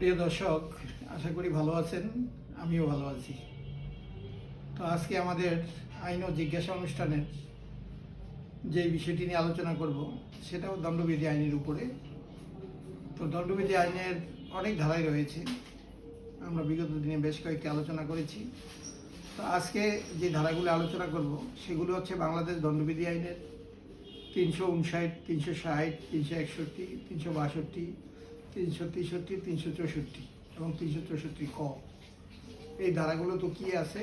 প্রিয় দর্শক, আশা করি ভালো আছেন, আমিও ভালো আছি। তো আজকে আমাদের আইন ও জিজ্ঞাসা অনুষ্ঠানের যে বিষয়টি নিয়ে আলোচনা করব, সেটাও দণ্ডবিধি আইনের উপরে। তো দণ্ডবিধি আইনের অনেক ধারাই রয়েছে, আমরা বিগত দিনে বেশ কয়েকটি আলোচনা করেছি। তো আজকে যে ধারাগুলো আলোচনা করব, সেগুলো হচ্ছে বাংলাদেশ দণ্ডবিধি আইনের তিনশো উনষাট, তিনশো ষাট, তিনশো একষট্টি, তিনশো বাষট্টি তিনশো তেষট্টি তিনশো চৌষট্টি এবং তিনশো চৌষট্টি ক। এই ধারাগুলো তো কী আছে?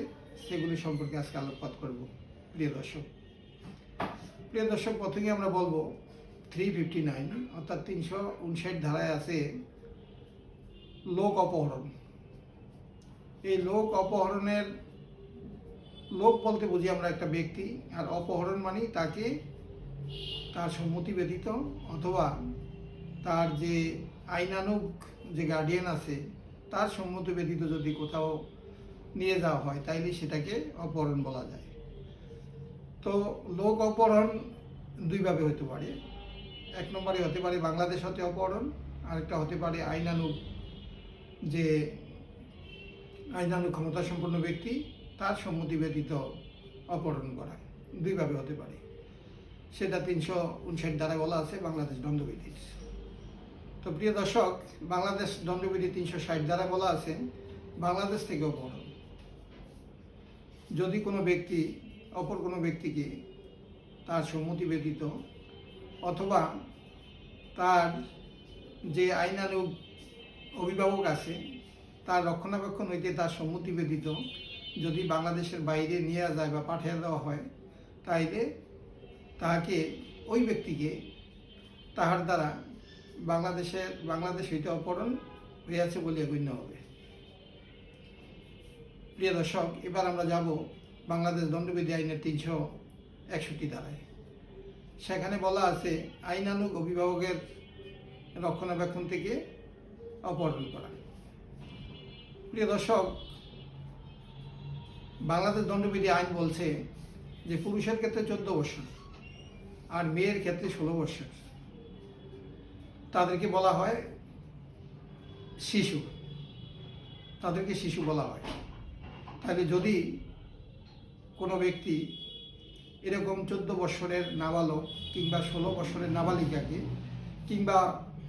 সেগুলি সম্পর্কে আজকে আলোকপাত করব, প্রিয় দর্শক। প্রিয় দর্শক প্রথমে আমরা বলব থ্রি ফিফটি নাইন অর্থাৎ তিনশো উনষাট ধারায় আছে লোক অপহরণ। এই লোক অপহরণের লোক বলতে বুঝি আমরা একটা ব্যক্তি, আর অপহরণ মানে তাকে তার সম্মতি ব্যতীত অথবা তার যে আইনানুগ যে গার্ডিয়ান আছে, তার সম্মতি ব্যতীত যদি কোথাও নিয়ে যাওয়া হয়, তাইলে সেটাকে অপহরণ বলা যায়। তো লোক অপহরণ দুইভাবে হতে পারে। এক নম্বরে হতে পারে বাংলাদেশ হতে অপহরণ, আরেকটা হতে পারে আইনানুগ যে আইনানুগ ক্ষমতা সম্পন্ন ব্যক্তি, তার সম্মতি ব্যতীত অপহরণ করা। দুইভাবে হতে পারে। সেটা তিনশো উনষাট দ্বারা বলা আছে, বাংলাদেশ দণ্ডবিধির। তো প্রিয় দর্শক, বাংলাদেশ দণ্ডবিধি তিনশো ষাট দ্বারা বলা আছে, বাংলাদেশ থেকে অপহরণ যদি কোনো ব্যক্তি, অপর কোনো ব্যক্তিকে তার সম্মতি ব্যতীত অথবা তার যে আইনানুগ অভিভাবক আছে, তার রক্ষণাবেক্ষণ হইতে তার সম্মতি ব্যতীত যদি বাংলাদেশের বাইরে নিয়ে যায় বা পাঠিয়ে দেওয়া হয়, তাইলে তাহাকে, ওই ব্যক্তিকে তাহার দ্বারা বাংলাদেশের বাংলাদেশ হইতে অপহরণ হইয়াছে বলে গণ্য হবে। প্রিয় দর্শক, এবার আমরা যাব বাংলাদেশ দণ্ডবিধি আইনের তিনশো একষট্টি ধারায়। সেখানে বলা আছে, আইনানুগ অভিভাবকের রক্ষণাবেক্ষণ থেকে অপহরণ করা। প্রিয় দর্শক, বাংলাদেশ দণ্ডবিধি আইন বলছে যে পুরুষের ক্ষেত্রে চোদ্দ বছর আর মেয়ের ক্ষেত্রে ষোলো বছর। তাদেরকে বলা হয় শিশু। তাদেরকে শিশু বলা হয়। তাহলে যদি কোনো ব্যক্তি এরকম চোদ্দ বছরের নাবালক কিংবা ষোলো বছরের নাবালিকাকে কিংবা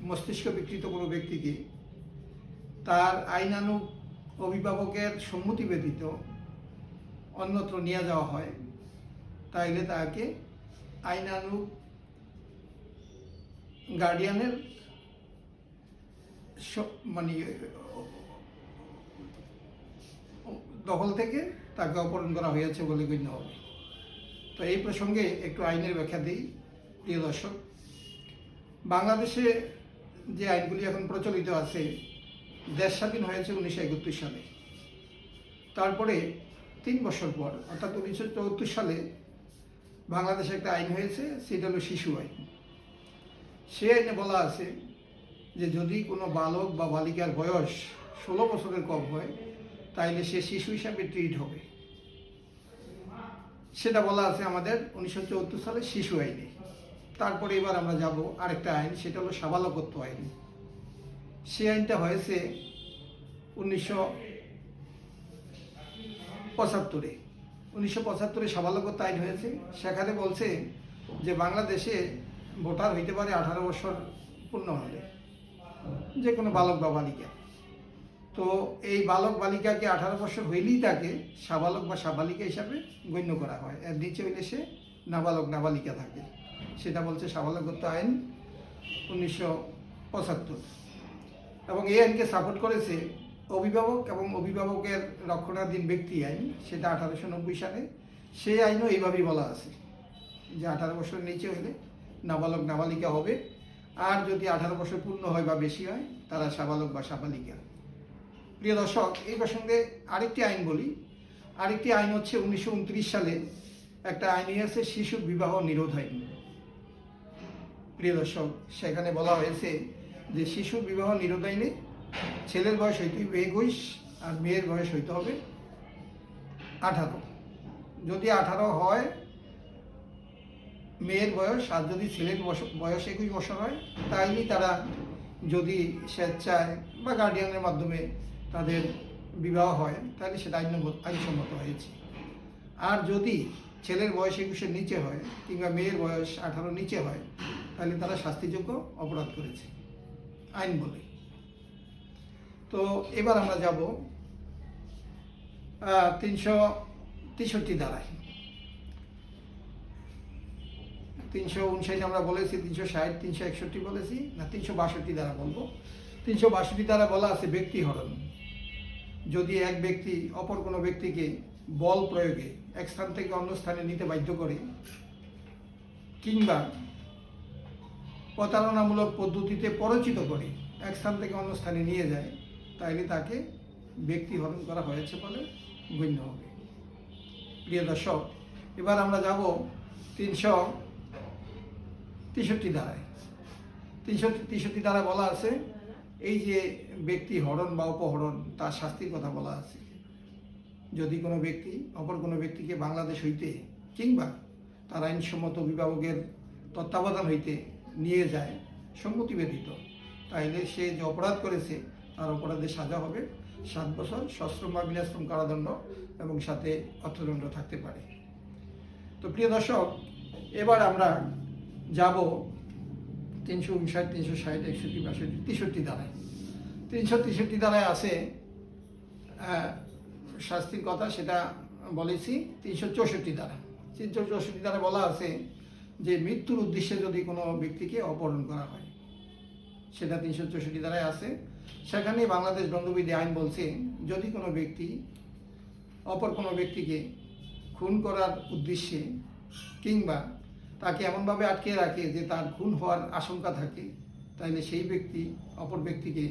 মস্তিষ্ক বিকৃত কোনো ব্যক্তিকে তার আইনানুগ অভিভাবকের সম্মতি ব্যতীত অন্যত্র নিয়ে যাওয়া হয়, তাইলে তাকে আইনানুগ গার্ডিয়ানের মানে দখল থেকে তাকে অপহরণ করা হয়েছে বলে গণ্য হবে। তো এই প্রসঙ্গে একটু আইনের ব্যাখ্যা দিই, প্রিয় দর্শক। বাংলাদেশে যে আইনগুলি এখন প্রচলিত আছে, দেশ স্বাধীন হয়েছে উনিশশো একত্রিশ সালে। তারপরে তিন বছর পর, অর্থাৎ উনিশশো চৌত্রিশ সালে বাংলাদেশে একটা আইন হয়েছে, সেটা হলো শিশু আইন। সে আইনে বলা আছে যে যদি কোনো বালক বা বালিকার বয়স ষোলো বছরের কম হয়, তাইলে সে শিশু হিসাবে ট্রিট হবে। সেটা বলা আছে আমাদের উনিশশো চৌত্রিশ সালে শিশু আইনে। তারপরে এবার আমরা যাব আরেকটা আইন, সেটা হলো সাবালকত্ব আইন। সে আইনটা হয়েছে উনিশশো পঁচাত্তরে। উনিশশো পঁচাত্তরে সাবালকত্ব আইন হয়েছে। সেখানে বলছে যে বাংলাদেশে ভোটার হইতে পারে আঠারো বছর পূর্ণ হলে যে কোনো বালক বা বালিকা। তো এই বালক বালিকাকে আঠারো বছর হইলেই তাকে সাবালক বা সাবালিকা হিসাবে গণ্য করা হয়। এর নিচে হইলে সে নাবালক, নাবালিকা থাকে। সেটা বলছে সাবালকত্ব আইন উনিশশো পঁচাত্তর। এবং এই আইনকে সাপোর্ট করেছে অভিভাবক এবং অভিভাবকের রক্ষণাধীন ব্যক্তি আইন, সেটা আঠারোশো নব্বই সালে। সেই আইনও এইভাবেই বলা আছে যে আঠারো বছর নিচে হইলে নাবালক নাবালিকা হবে। আর যদি আঠারো বছর পূর্ণ হয় বা বেশি হয়, তারা সাবালক বা সাবালিকা। প্রিয় দর্শক, এই প্রসঙ্গে আরেকটি আইন বলি। আরেকটি আইন হচ্ছে উনিশশো উনত্রিশ সালে একটা আইন আছে, শিশু বিবাহ নিরোধ আইন। প্রিয় দর্শক, সেখানে বলা হয়েছে যে শিশু বিবাহ নিরোধ আইনে ছেলের বয়স হইতে হবে একুশ, আর মেয়ের বয়স হইতে হবে আঠারো। যদি আঠারো হয় মেয়ের বয়স, আর যদি ছেলের বয়স- একুশ বছর হয়, তাইলেই তারা যদি স্বেচ্ছায় বা গার্ডিয়ানের মাধ্যমে তাদের বিবাহ হয়, তাহলে সেটা আইন আইনসম্মত হয়েছে। আর যদি ছেলের বয়স একুশের নিচে হয়, কিংবা মেয়ের বয়স আঠারো নিচে হয়, তাহলে তারা শাস্তিযোগ্য অপরাধ করেছে। আইন বলে। তো এবার আমরা যাব তিনশো তেষট্টি ধারায়। তিনশো উনষাট আমরা বলেছি, তিনশো ষাট, তিনশো একষট্টি বলেছি, না, তিনশো বাষট্টি দ্বারা বলব। তিনশো বাষট্টি দ্বারা বলা আছে ব্যক্তি হরণ যদি এক ব্যক্তি অপর কোনো ব্যক্তিকে বল প্রয়োগে এক স্থান থেকে অন্য স্থানে নিতে বাধ্য করে, কিংবা প্রতারণামূলক পদ্ধতিতে পরিচিত করে এক স্থান থেকে অন্য স্থানে নিয়ে যায়, তাইলে তাকে ব্যক্তি হরণ করা হয়েছে বলে গণ্য হবে। প্রিয় দর্শক, এবার আমরা যাব তিনশো তেষট্টি ধারায়। তিনশো তেষট্টি ধারা বলা আছে, এই যে ব্যক্তি হরণ বা অপহরণ, তার শাস্তির কথা বলা আছে। যদি কোনো ব্যক্তি, অপর কোনো ব্যক্তিকে বাংলাদেশ হইতে কিংবা তার আইনসম্মত অভিভাবকের তত্ত্বাবধান হইতে নিয়ে যায় সম্মতি ব্যতীত তাইলে সে যে অপরাধ করেছে, তার অপরাধের সাজা হবে সাত বছর সশ্রম বা বিনাশ্রম কারাদণ্ড এবং সাথে অর্থদণ্ড থাকতে পারে। তো প্রিয় দর্শক, এবার আমরা যাব তিনশো উনষাট, তিনশো ষাট, একষট্টি, বাষট্টি, তেষট্টি দ্বারায় তিনশো তেষট্টি দ্বারায় আছে শাস্তির কথা সেটা বলেছি, তিনশো চৌষট্টি দ্বারা তিনশো চৌষট্টি দ্বারা বলা আছে যে মৃত্যুর উদ্দেশ্যে যদি কোনো ব্যক্তিকে অপহরণ করা হয়, সেটা তিনশো চৌষট্টি দ্বারায় আছে। সেখানে বাংলাদেশ দণ্ডবিধি আইন বলছে, যদি কোনো ব্যক্তি, অপর কোনো ব্যক্তিকে খুন করার উদ্দেশ্যে কিংবা তাকে এমনভাবে আটকে রাখে যে তার খুন হওয়ার আশঙ্কা থাকে। তাহলে সেই ব্যক্তি, অপর ব্যক্তিকে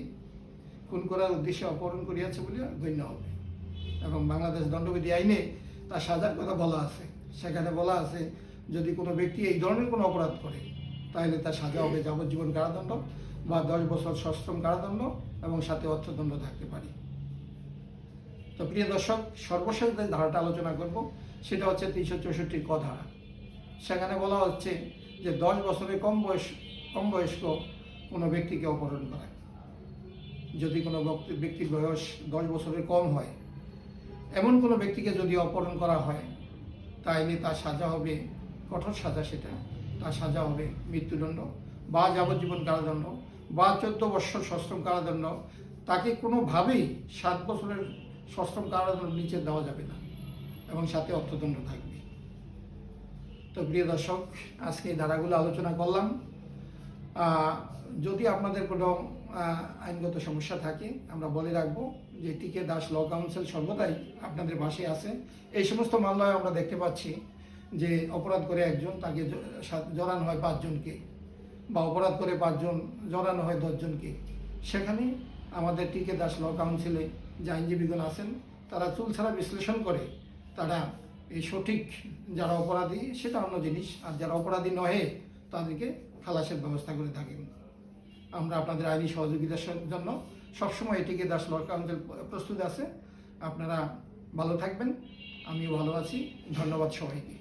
খুন করার উদ্দেশ্যে অপহরণ করিয়াছে বলে গণ্য হবে। এবং বাংলাদেশ দণ্ডবিধি আইনে তার সাজার কথা বলা আছে। সেখানে বলা আছে, যদি কোনো ব্যক্তি এই ধরনের কোনো অপরাধ করে, তাহলে তার সাজা হবে যাবজ্জীবন কারাদণ্ড বা দশ বছর সশ্রম কারাদণ্ড এবং সাথে অর্থদণ্ড থাকতে পারে। তো প্রিয় দর্শক, সর্বশেষ যে ধারাটা আলোচনা করব, সেটা হচ্ছে তিনশো চৌষট্টির ক ধারা। সেখানে বলা হচ্ছে যে দশ বছরের কম বয়স, কম বয়স্ক কোনো ব্যক্তিকে অপহরণ করা যদি কোনো ব্যক্তির বয়স দশ বছরের কম হয়, এমন কোনো ব্যক্তিকে যদি অপহরণ করা হয়, তাইলে তার সাজা হবে, কঠোর সাজা সেটা। তার সাজা হবে মৃত্যুদণ্ড বা যাবজ্জীবন কারাদণ্ড বা চোদ্দ বৎসর সশ্রম কারাদণ্ড। তাকে কোনোভাবেই সাত বছরের সশ্রম কারাদণ্ড নিচে দেওয়া যাবে না এবং সাথে অর্থদণ্ড থাকবে। তো প্রিয় দর্শক, আজকে এই ধারাগুলো আলোচনা করলাম। যদি আপনাদের কোনো আইনগত সমস্যা থাকে, আমরা বলে রাখব যে টিকে দাস ল কাউন্সিল সর্বদাই আপনাদের পাশে আছে। এই সমস্ত মামলায় আমরা দেখতে পাচ্ছি যে অপরাধ করে একজন, তাকে জড়ানো হয় পাঁচজনকে বা অপরাধ করে পাঁচজন, জড়ানো হয় দশজনকে। সেখানে আমাদের টিকে দাস ল কাউন্সিলে যে আইনজীবীগণ আছেন, তারা চুল ছাড়া বিশ্লেষণ করে, তারা এই সঠিক যারা অপরাধী সেটা অন্য জিনিস। আর যারা অপরাধী নহে, তাদেরকে খালাসের ব্যবস্থা করে থাকেন আমরা আপনাদের আইনি সহযোগিতার জন্য সবসময় এটিকে দাস ল কাউন্সিল প্রস্তুত আছে। আপনারা ভালো থাকবেন। আমিও ভালো আছি। ধন্যবাদ সবাইকে।